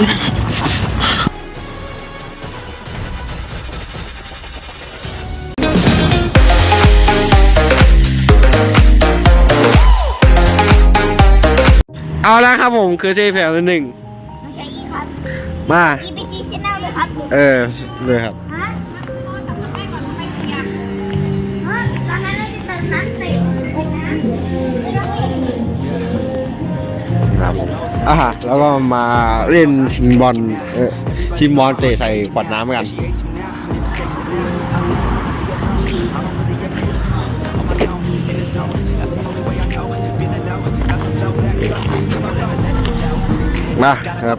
เอาละครับผมคือเจแผลหนึ่ง ไม่ใช่อีครับ มา อีพีจีชแนลเลยครับ เออ เลยครับ นครับผมอะแล้วก็มาเล่นชิงบอลชิงบอลเตะใส่ขวดน้ำกันมาครับ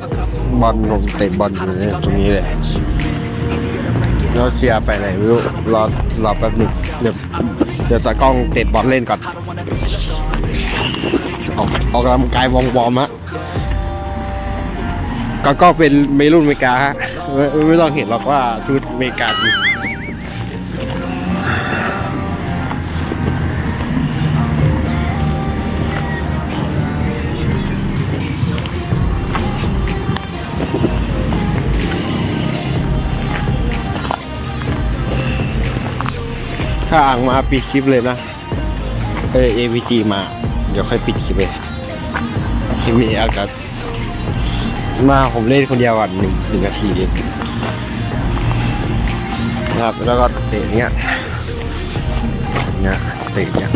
บอลผมเตะบอลอยู่ตรงนี้เลยแล้วเชียร์ไปไหนไม่รู้รอรอแป๊บหนึงเดี๋ยวเดี๋ยวตากล้องเตะบอลเล่นก่อน ออกออกกำลังกายวอร์มวอมฮะก็ก็เป็นเมรุ่นอเมริกาฮะไม่ไม่ต้องเห็นหรอกว่าชุดอเมริกาถ้าอ่างมาปิดคลิปเลยนะ เออ AVG มา เดี๋ยวค่อยปิดคลิปเลยที่มีอากาศมาผมเล่นคนเดียวก่อนหนึ่งหนึ่งนาทีนะครับแล้วก็เตะเนี้ยเนี้ยเตะเนี้ย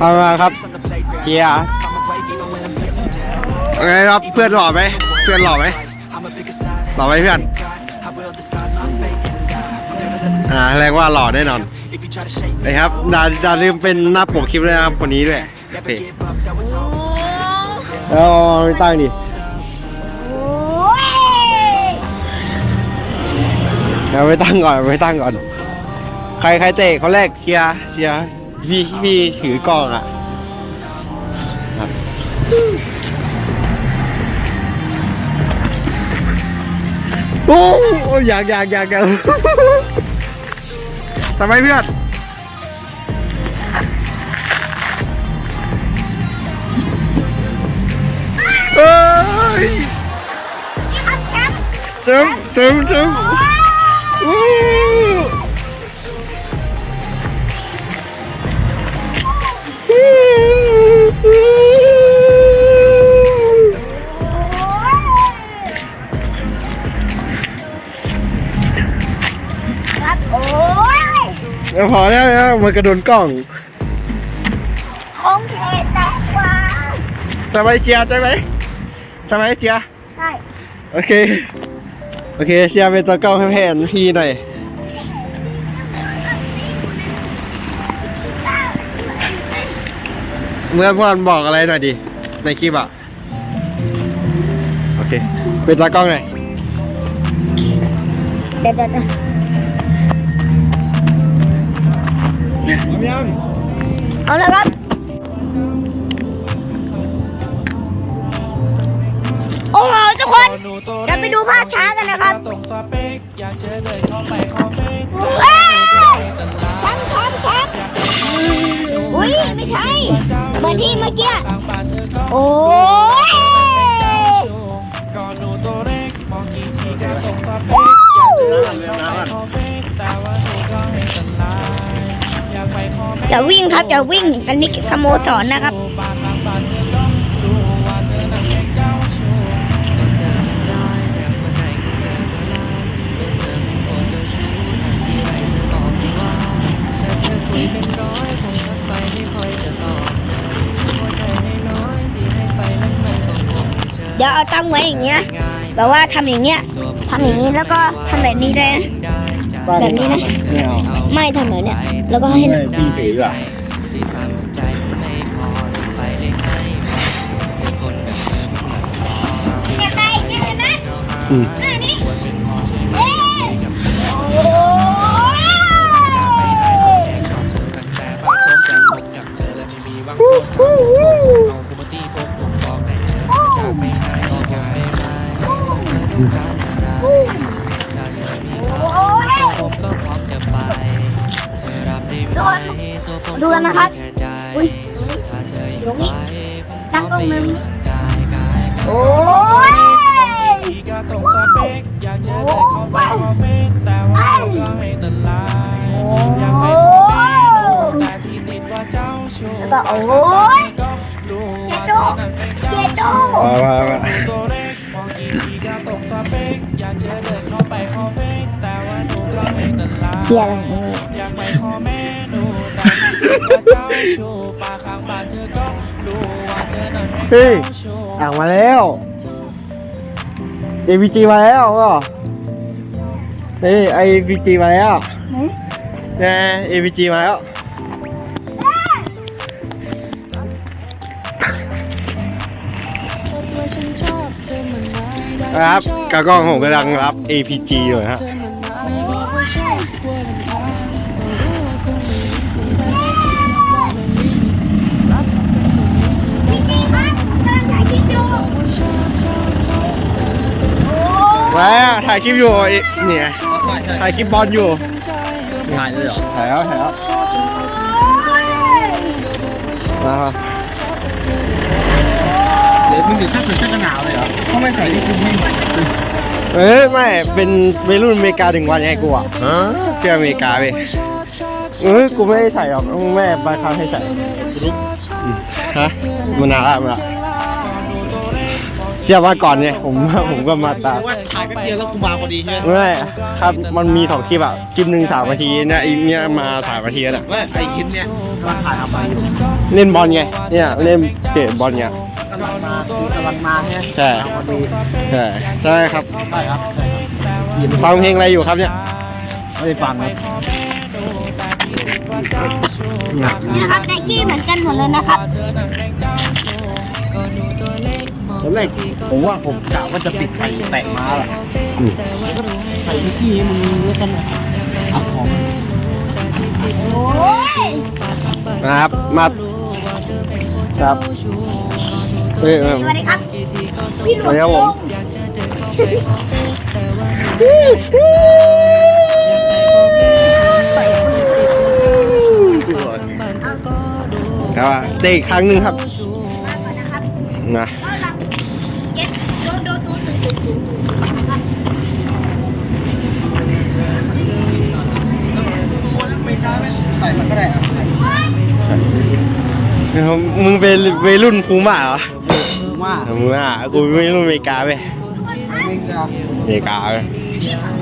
เอามาครับเชียร์ไงครับเพื่อนหล่อไหมเพื่อนหล่อไหมหล่อไหมเพื่อนอ่าแรงว่าหล่อแน่นอนนะครับอย่าอย่าลืมเป็นหน้าปกคลิปเลยนะครับคนนี้ด้วยโอเคเอาไปตั้งดิอยเอาไปตั้งก่อนเอาไปตั้งก่อน ใครใครเตะเขาแรกเชียร์เชียร์ พี่พี่ถือกล้องอะครับโอ้ยอยากอยากอยากอยากทำไมเพื่อนเอ้ยนี่ครับแชมป์เต็มเต็มเต็ม เอาพอแล้วนะมันกระโดนกล้องของเทแตกกว่าใช่ไหมเจียใช่ไหมใช่ไหมเจียใช่โอเค โอเคเชียร์เป็นตัวกล้องให้แพนพี่หน่อย เมื่อพอนบอกอะไรหน่อยดิ ในคลิปอะ โอเค เป็นตากล้องหน่อย เดี๋ยวเดี๋ยว ยวยังเอาละครับ โอ้โหทุกคนเดี๋ยวไปดูภาพช้ากันนะครับตรงสเปคอยากเจอเลยเข้าไปคอเฟกเอ้ยแชมป์แชมป์แชมป์อุ้ยไม่ใช่เหมือนที่เมื่อกี้ทางบ้านเธอก็โอ้ยก่อนหนูตัวเล็กมองกี่ทีก็ตรงสเปคอยากเจอเลยเข้าไปคอเฟ อเฟกอย่าวิ่งครับอย่าวิ่งอันนี้สโมสรนะครับบ้านทางบ้านเธอก็รู้ว่าเธอนั้นเป็นเจ้าชู้ก็เธอไม่ได้แถมหัวใจขอนนทีไรเธอบอกไม่ว่าฉันเธอคุยเป็นร้อยผมทักไปไม่ค่อยจะตอบเฉยเดี๋ยวเอาตั้งไว้อย่างเงี้ยแบบว่าทำอย่างเงี้ยทำอย่างนี้แล้วก็ทำแบบนี้ด้วยนะ แบบนี้นะ ไม่เอาไม่ทำแบบเนี้ยแล้วก็ให้ไม่พี่ถืออะที่ทำให้ใจมันไม่พอที่ไปเลยให้เจอคนแบบเธอมั ดูกันนะครับอุ้ยถ้าเธอตรงนี้ตั้งตรงนั้โอ้ยที่ก็ตรงสเปคอยากจะเดินเข้าไปคอเฟ่แต่ว่าเราก็ไม่ตันลายอยากไปขอเมนูแต่ที่ติดว่าเจ้าชู้แล้วก็โอ้ยเจว่าโดเธอนั้นเป็นเจ้าเจโดมามามาตัวเล็กมองกี่ทีก็ตรงสเปคอยากจะเดินเข้าไปคอเฟ่แต่ว่าหนูก็ไม่ตันลายเกียร์อะไร แต่ที่ติดว่าเจ้าชู้ปากข้างบ้านเธอก็รู้ว่าเธอนั้นเป็นเฮ้ย เจ้าชู้อ่างมาแล้ว AVG มาแล้วก็เฮ้ย AVG มาแล้วไหนนะ AVG มาแล้วตัวฉันชอบเธอมันไม่ได้ครับกากล้องผมกำลังรับ APG อยู่ฮะ ถ่ายคลิปอยู่ไอ้เนี่ยถ่ายคลิปบอลอยู่ทั้งใจถ่ายเลยเหรอถ่ายแล้วถ่ายแล้วชอบจนเอาถึงทั้งใจบอกว่าชอบมาชอบแต่เธอเดี๋ยวมึงเดี๋ยวถ้าใส่เสื้อกันหนาวเลยเหรอถ้าไม่ใส่ที่คุณไม่เอ้ยไม่เป็นวัยรุ่นอเมริกาถึงวันไงกูอะเที่ยวอเมริกาไปเอ้ยกูไม่ได้ใส่หรอกแม่บางครั้งให้ใส่อืมฮะมันนานละมันละ เที่ยวมาก่อนเนี่ยผมผมก็มาตามว่าถ่ายแป๊บเดียวแล้วกูมาพอดีใช่ไหมไม่ครับมันมีสองคลิปอะคลิปหนึ่งสามนาทีเนี่ยอีกเนี่ยมาสามนาทีแล้วน่ะว่าไอ้คลิปเนี้ยว่าถ่ายทำไมอยู่เล่นบอลไงเนี่ยเล่นเตะบอลไงกำลังมาคือกำลังมาใช่ไหมใช่พอดีใช่ใช่ครับใช่ครับใช่ครับฟังเพลงอะไรอยู่ครับเนี่ยไม่ได้ฟังครับหนักนี่นะครับไนกี้เหมือนกันหมดเลยนะครับ ตอนแรกผมว่าผมกะว่าจะปิดใส่แตะม้าแหละอืมใส่ที่ที่มึงแล้วกันเอาของโอ้ยนะครับมาครับเอ้ยเออสวัสดีครับ พี่หลสวัสดีครับผมครับว่าเตะอีกครั้งหนึ่งครับ มาก่อนนะครับ นะ ก็รับเก็ ใส่มันก็ได้ครับใส่มึงเป็นวัยรุ่นฟูม่าเหรอว่าฟูม่ากูเป็นวัยรุ่นอเมริกาไปไม่เกี่ยวอเมริกาไป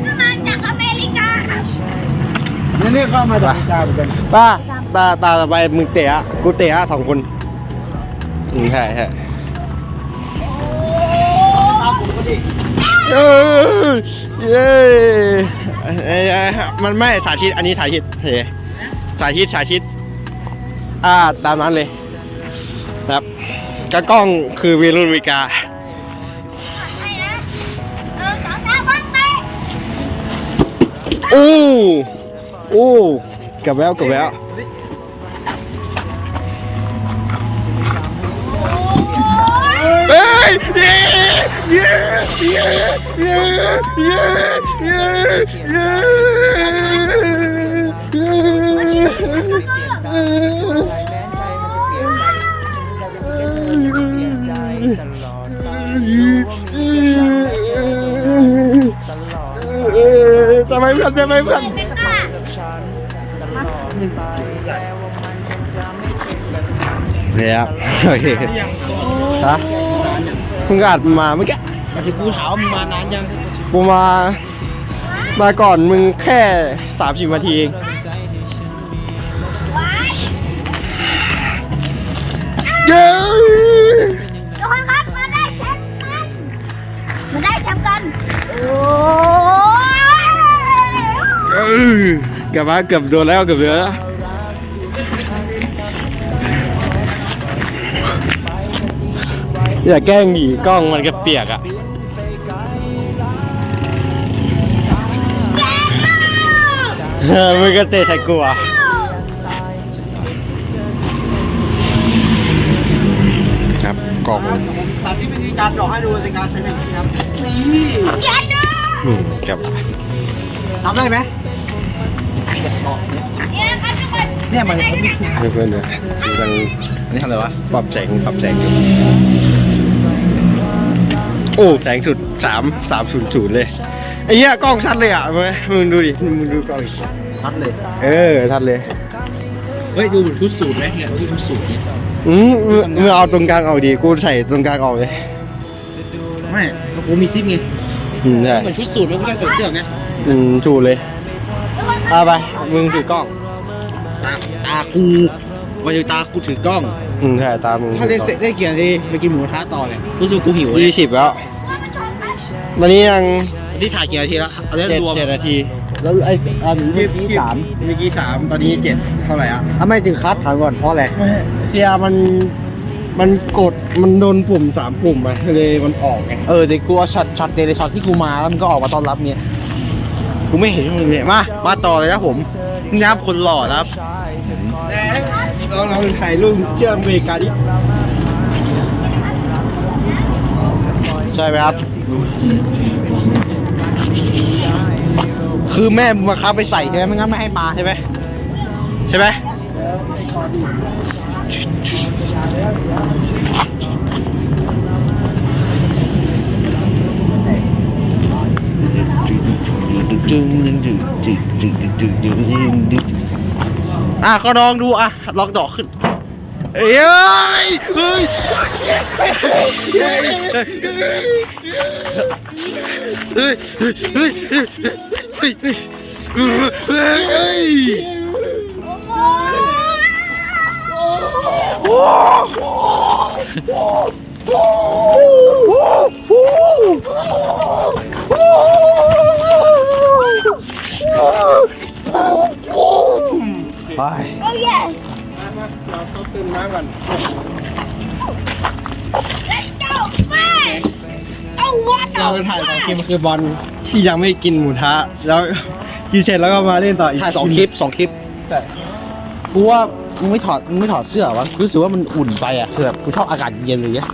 ก็มาจากอเมริกาครับนี่นี่ก็มาจากอเมริกาเหมือนกันป้าตาตาต่อไปมึงเตะอะกูเตะอะสองคนอืมใช่ใช่เออเย้เอ้ยเอ้ยมันไม่สาธิตอันนี้สาธิตเฮ้ย สาธิตสาธิต อ่าตามนั้นเลยครับกระกล้องคือวีรุ่นอเมริกาไปนะเออสองสามวันเตะอู้อู้เกับแล้วเกับแล้วโอ้ยเฮ้ยเย้เย้เย้เย้เย้เย้เย้ ทำไมเพื่อนทำไมเพื่อนไม่กล้าเนี่ยครับโอเคฮะเพิ่งอัดมาเมื่อกี้มาถึงกูถามว่ามึงมานานยังกูมา มาก่อนมึงแค่สามสิบนาทีเอง เย้ทุกคนครับมาได้แชมป์กันมาได้แชมป์กัน โอ้ยเออกือบมาเกือบโดนแล้วเกือบเหลือแล้วอย่าแกล้งดิกล้องมันก็เปียกอะเออมึงก็เตะใส่กูอะ กล่องสาธิตวิธีการดอกให้ดูในการใช้เทคนิคครับนี่เย็นด้วยอืมครับทำได้ไหมนี่นะครับทุกคนนี่เนี่ยมันมันมีเพื่อนๆเนี่ยกำลังอันนี้ทำอะไรวะปรับแสงปรับแสงอยู่โอ้แสงสุดสามสามศูนย์ศูนย์เลยไอ้เหี้ยกล้องชัดเลยอะเว้ยมึงดูดิมึงดูกล้องดิชัดเลย เออชัดเลยเฮ้ยดูชุดสูทไหมเนี่ยดูชุดสูทเนี่ย อืมมึงมึงเอาตรงกลางเอาดี กูใส่ตรงกลางเอาเลยไม่กูมีซิปไงอืมใช่เหมือนชุดสูทแล้วกูได้ใส่เสื้อไงอืมชูเลยเอาไป มึงถือกล้อง ตาตากูมาถึงตากูถือกล้อง อืมใช่ตามมึงถ้าได้เสร็จได้เกียร์ดีไปกินหมูกระทะต่อเนี่ยรู้สึกกูหิวเลยยี่สิบแล้วว่ามันชนกันตอนนี้ยัง ที่ถ่ายกี่นาทีแล้วอันนี้เจ็ดรวมเจ็ดนาที แล้วไอ้อันนี้ที่สามเมื่อกี้สามตอนนี้เจ็ดเท่าไหร่อะทำไมถึงคัดถามก่อนเพราะอะไรเซียมันมันกดมันโดนปุ่มสามปุ่มไปเลยมันออกไงเออเดี๋ยวกูเอาช็อตช็อตเดลิช็อตที่กูมาแล้วมันก็ออกมาต้อนรับเนี่ยกูไม่เห็นมึงเนี่ยมามาต่อเลยนะผมนี่นะครับคนหล่อนะครับเราเราถ่ายรูปเชื่ออเมริกาดิใช่ไหมครับ คือแม่มึงมาคับไปใส่ใช่ไหมไม่งั้นไม่ให้มาใช่ไหมใช่ไหมอะก็ลองดูอะลองดอกขึ้นเอ้ยเฮ้ยเฮ้ยเฮ้ยเฮ้ย เฮ้ยเฮ้ยเฮ้ยเฮ้ยไปโอ้ยเราต้องตื่นมาก่อนเจ้าแม่ เอาวัดเราถ่ายสองคลิปคือบอลที่ยังไม่กินหมูทะ แล้วกินเสร็จแล้วก็มาเล่นต่ออีกถ่ายสองคลิปสองคลิปใช่กูว่ามึงไม่ถอดมึงไม่ถอดเสื้อวะรู้สึกว่ามันอุ่นไปอะคือแบบกูชอบอากาศเย็นเลยเนี่ย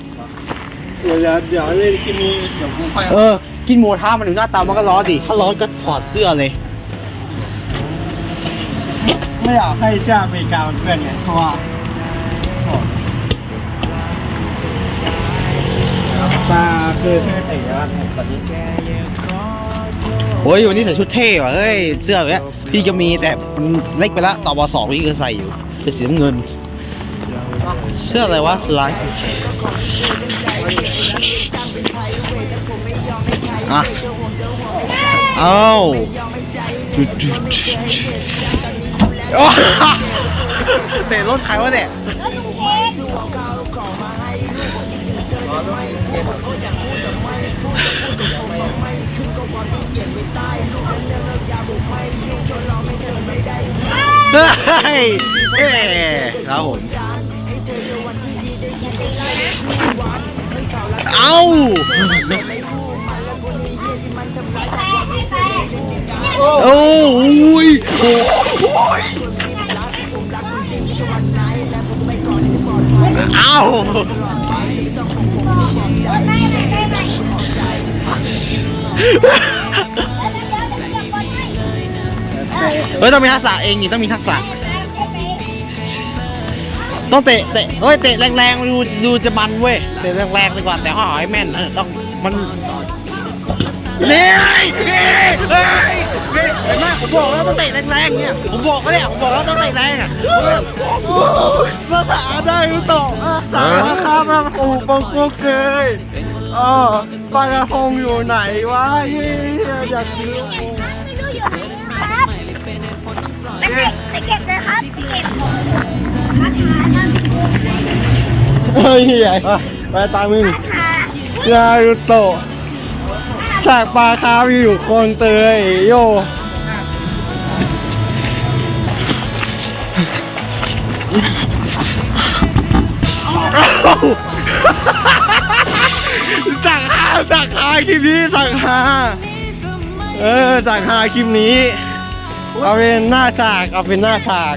เดี๋ยวเดี๋ยวเดี๋ยวเล่นคลิปนี้เดี๋ยวกูค่อยเออกินหมูกระทะมันถึงหน้าตามันก็ร้อนดิถ้าร้อนก็ถอดเสื้อเลย ไม่อยากให้เจ้าอเมริกามันเพื่อนไงเพราะว่า ตาคือเพื่อนเตะว่าตอนนี้โอ้ยวันนี้ใส่ชุดเท่ว่ะเฮ้ยเสื้อแบบเนี้ยพี่ก็มีแต่มันเล็กไปละต่อบสองพี่ก็ใส่อยู่เป็นสีน้ำเงิน เสื้ออะไรวะลายอะเอาจุดจุดโอ้เตะรถใครวะเนี่ย ไม่พูดก็อยากพูดแต่ไม่พูดพูดตรงๆก็ไม่ขึ้นก็ความที่เกียดไม่ใต้ลูกเป็นเรื่องยาวผกไม่ยุ่งจนเราไม่เดินไม่ได้เฮ้ยเฮ้ครับผมเอาโอ้ยโอ้ยเอา เฮ้ยต้องมีทักษะเองนี่ต้องมีทักษะ ต้องเตะเตะเฮ้ยเตะแรงๆดูดูจะมันเว้ยเตะแรงๆดีกว่าแต่ห่อให้แม่นเออต้องมันเนี่ยเฮ้ยเฮ้ยเฮ้ยเห็นไหมผมบอกแล้วต้องเตะแรงๆเนี่ยผมบอกแล้วเนี่ยผมบอกแล้วต้องเตะแรงอะภาษาได้หรือเปล่าสามข้ามมาปูปังกุกเลย อ๋อปลากระพงอยู่ไหนวะเฮ้ยอยากกินไปเก็บเลยครับไปเก็บคาถานะเฮ้ยใหญ่ไปตามมึงคานารุโตะฉากปลาคาร์ฟอยู่คนเตยโยาสั่งหาคลิปนี้สั่งหาเออสั่งหาคลิปนี้เอาเป็นหน้าฉากเอาเป็นหน้าฉาก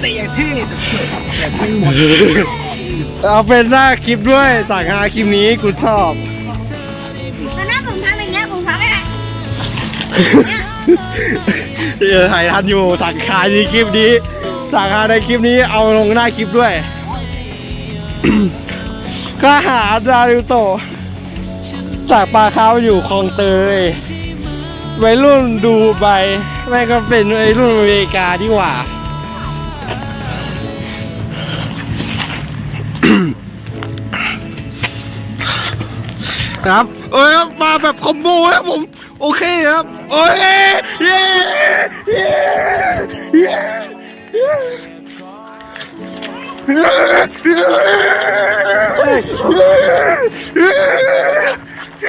เตะอย่างเท่แต่ไม่หมดเอาเป็นหน้าคลิปด้วยสั่งหาคลิปนี้กูชอบตอนนั้นผมทำอย่างเงี้ยผมทำไม่ได้เออถ่ายทันอยู่สั่งขายในคลิปนี้สั่งขายในคลิปนี้เอาลงหน้าคลิปด้วยก็หาดาริโตะ จากปลาคาวอยู่คลองเตยวัยรุ่นดูใบแม่งก็เป็นวัยรุ่นอเมริกาดีกว่า ครับ เอ้ยครับมาแบบคอมโบครับผม โอเคครับ โอ้ยเย้เย้เย้เย้ รู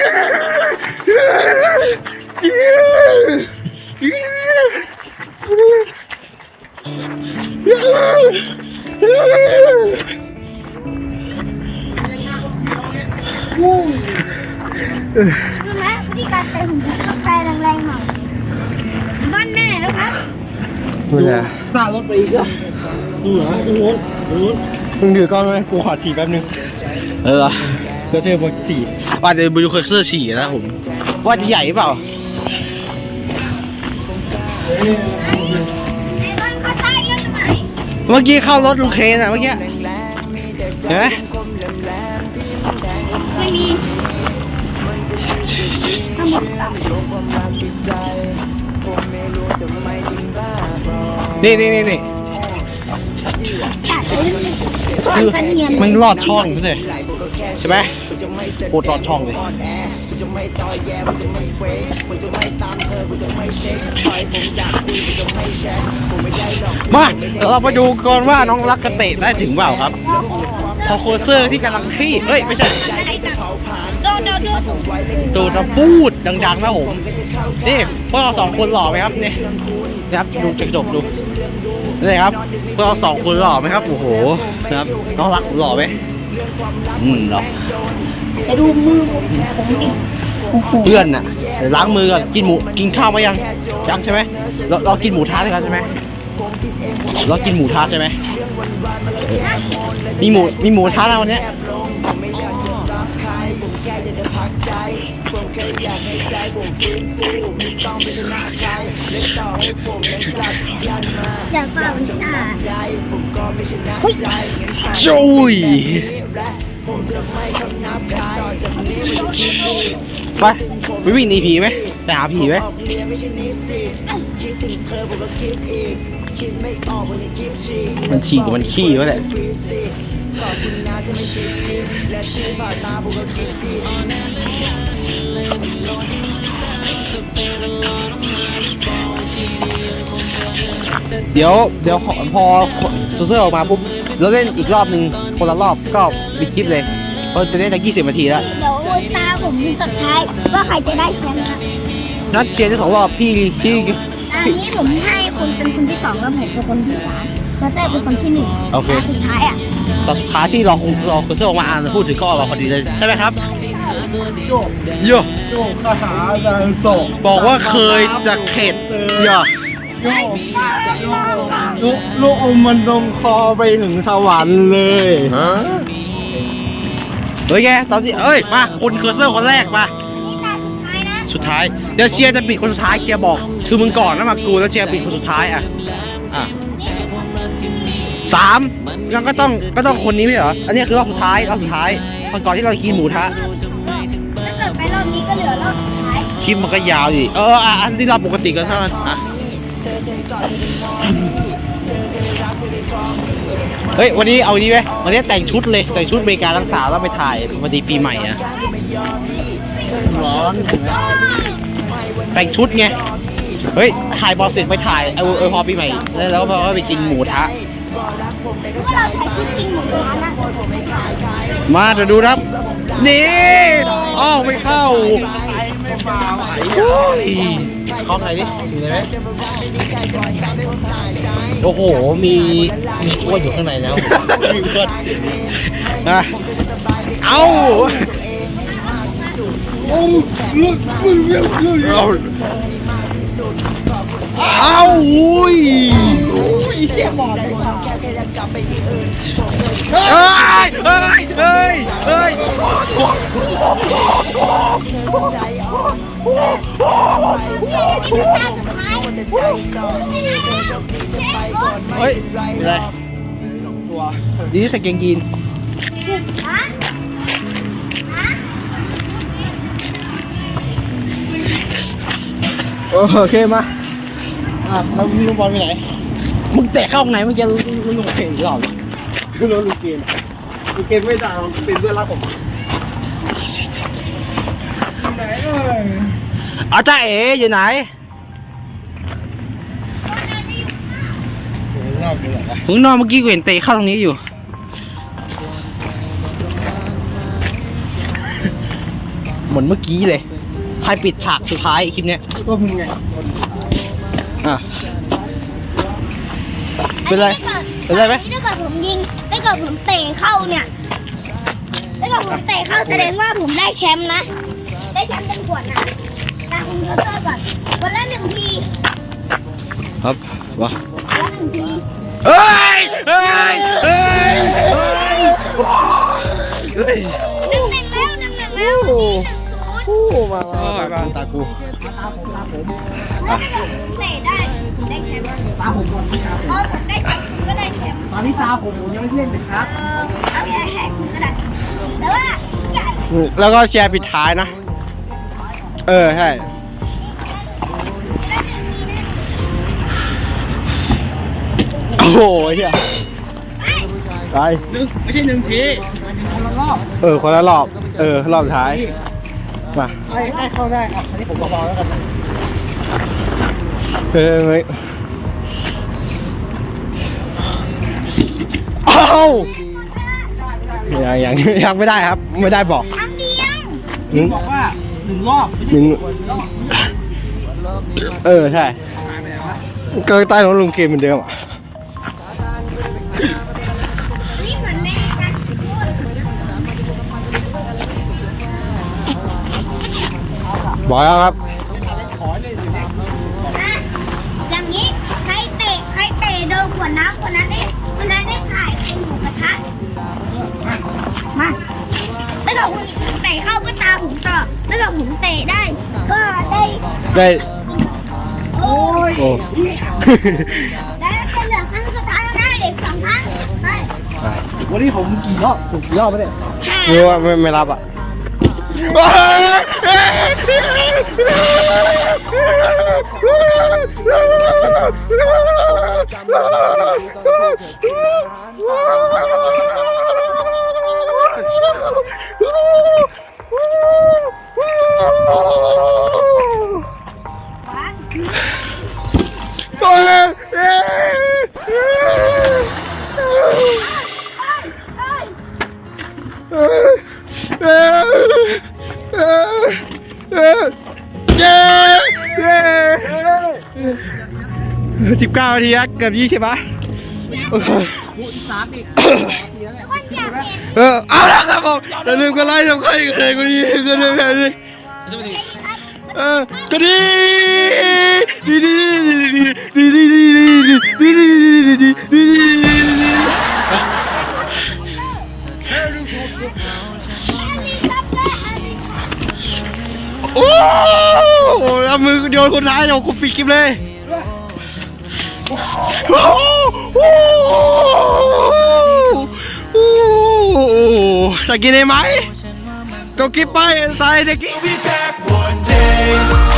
้ไหมวิธีการเตะหุ่นต้องใจแรงๆหน่อยบ้านแม่แล้วครับมึงอะตารถไปอีกอะดูเหรอดูโน้นดูโน้นมึงถือกล้องไหมกูขอฉี่แป๊บนึงเออ ก็เชื่อบนฉี่ว่าจะไปดูเคอร์เซอร์ฉี่นะผมว่าจะใหญ่เปล่าไอ้บ้านเขาตายแล้วทำไมเมื่อกี้เข้ารถลุงเคนอะเมื่อกี้เห็นไหมไม่มีทั้งหม ดสามนี่นี่นี่นี่ตัดเลยคือตัดเนียนมันลอดช่องใช่ไหมใช่ไหมโคตรลอดช่องเลยมาเดี๋ยวเราไปดูก่อนว่าน้องรักกระเตะได้ถึงเปล่าครับ พอโคเซอร์ที่กำลังขี้เฮ้ย ไม่ใช่อะไรกันโดนโดนโดนตูดมาพูดดังๆนะผมนี่พวกเราสองคนหล่อไหมครับนี่นะครับดูกระจกดูนี่ครับพวกเราสองคนหล่อไหมครับโอ้โหนะครับน้องรักผมหล่อไหมอืมหล่อ จะดูมือผมผมดิโอ้โหเพื่อนน่ะเดี๋ยวล้างมือก่อนกินหมูกินข้าวมายังยังใช่ไหมเราเรากินหมูทะด้วยกันใช่ไหมเรากินหมูทะใช่ไหมเออมีหมูมีหมูทะนะวันเนี้ยอยากเปล่ามันชนะเฮ้ยจุยไปไปวิ่งหนีผีไหมไปหาผีไหมมันฉี่กับมันขี้วะแหละเดี๋ยวเดี๋ยวพอซูเซอร์ออกมาปุ๊บ เราเล่นอีกรอบหนึ่งคนละรอบก็ปิดคลิปเลยเพราะจะเล่นตั้ง20นาทีแล้วเดี๋ยวตาผมสุดท้ายว่าใครจะได้แชมป์นะนัดเชียร์ที่สองรอบพี่พี่อันนี้ผมให้คุณเป็นคนที่สองแล้วผมเป็นคนที่สามแล้วเต้เป็นคนที่หนึ่งโอเคตาสุดท้ายอะตอนสุดท้ายที่รอรอคูเซอร์ออกมาอ่านพูดถึงก็รอพอดีเลยใช่ไหมครับโยโยกทหารดาริโตะบอกว่าเคยจะเข็ดโยโย กโยกลูกอมมันลงคอไปถึงสวรรค์เลยเฮ้ยแกตอนที่เอ้ยมาคุณคูเซอร์คนแรกมานี่ตาสุดท้ายนะสุดท้ายเดี๋ยวเชียร์จะปิดคนสุดท้ายเชียร์บอก คือมึงก่อนนะมากูแล้วเชียร์ปิดคนสุดท้ายอะอะสามยังก็ต้องก็ต้องคนนี้ไม่เหรออันนี้คือรอบสุดท้ายรอบสุดท้ายตอนก่อนที่เรากินหมูทะถ้าเกิดไปรอบนี้ก็เหลือรอบสุดท้ายคลิปมันก็ยาวดิเอออะอันที่เราปกติก็เท่านั้นอะ เฮ้ย วันนี้เอาดีไหมวันนี้แต่งชุดเลยแต่งชุดอเมริกาทั้งสาวแล้วไปถ่ายวันดีปีใหม่อะร้อนแต่งชุดไงเฮ้ยถ่ายบอลเสร็จไปถ่ายเออเออพอปีใหม่ แล้วแล้วก็ไปกินหมูทะถ้าเราใช้ที่จริงหมดเลยนะมาเดี๋ยวดูครับนี่อ้าวไม่เข้า เปล่าไอ้โอ้ยเข้าไหนดิมีอะไรไหมโอ้โห มีมีกล้วยอยู่ข้างในแล้ว มีกล้วยนะเอาโอ้ลูกมึงเร็วเร็วเร็วเอาเอาอุ้ยเสียบอดเลยว่ะเฮ้ยเฮ้ยเฮ้ยเฮ้ย เฮ้ยเป็นไรตัวดีใส่เกงยีนโอเคมาอะแล้วลูกบอลไปไหนมึงเตะเข้าตรงไหนเมื่อกี้ลูกลูกเกมหรอคือรถลูกเกมลูกเกมไม่ด่าเป็นเพื่อนรักผม เอ่ยอาจารย์เอ๋อยู่ไหนถึงนอนเมื่อกี้กูเห็นเตะเข้าตรงนี้อยู่ เหมือนเมื่อกี้เลย ใครปิดฉากสุดท้ายคลิปเนี้ยก็มึงไงอะเป็นไร เป็นไรไหมถ้าเกิดผมยิงถ้าเกิดผมเตะเข้าเนี่ยถ้าเกิดผมเตะเข้าแสดงว่าผมได้แชมป์นะ ได้แชมป์เป็นขวดนะตาคอมพิวเตอร์ก่อนคนละหนึ่งทีครับวะคนละหนึ่งทีเอ้ยเอ้ยเอ้ยเอ้ยหนึ่งหนึ่งแล้วหนึ่งหนึ่งแล้วโอ้หนึ่งศูนย์โหมาตากูตากูถ้าเกิดผมเตะได้ผมได้แชมป์ตาผมก่อนพอผมได้แชมป์ผมก็ได้แชมป์ตอนนี้ตาผมยังไม่เล่นเลยครับเอาแค่แหกก็ได้แต่ว่าแล้วก็แชร์ปิดท้ายนะ เออ ใช่ โอ้โหเฮียไป หนึ่งไม่ใช่หนึ่งทีคนละรอบเออ คนละรอบ เออ รอบสุดท้าย มาให้ให้เข้าได้อะอันนี้ผมเบาๆแล้วกันนะเออไม่เอ้ายังยังยังไม่ได้ครับ ไม่ได้บอก ครั้งเดียวหนึ่งบอกว่าห นึ่งรอบไม่หใช่นึ่งคนรอบเออใช่หายไปไหนวะก็ใต้รถลุงเกมเหมือนเดิมอะนี่เหมือนแม่กันบอกแล้วครับอะอย่างนี้ใครเตะใครเตะโดนขวดน้ำคนนั้นได้คนนั้นได้ถ่ายเป็นหมูกระทะมาถ้าเกิดคุณเตะเข้าก็ตามผมต่อ ถ้าเกิดผมเตะได้ ก็ได้ได้โอ้ยโอ้แล้วจะเหลือครั้งสุดท้ายแล้วได้เด็กสองครั้งไปอะวันนี้ผมกี่รอบถูกกี่รอบไม่ได้ค่ะไม่ว่าไม่ไม่รับอะ สิบเก้านาทีครับเกือบยี่สิบปะ มุนสามอีก เออเอาละครับผมอย่าลืมกดไลค์กดแชร์กดเลยกดดีกดเลยแบบนี้เออกดดีดีดีดีดีดีดีดีดีดีดีดีดีโอ้โหเอามือโยนคนร้ายเราคุปิดคลิปเลยโอ้โห จะกินได้ไหมก็กินไปใส่เด็ก We'll be back one day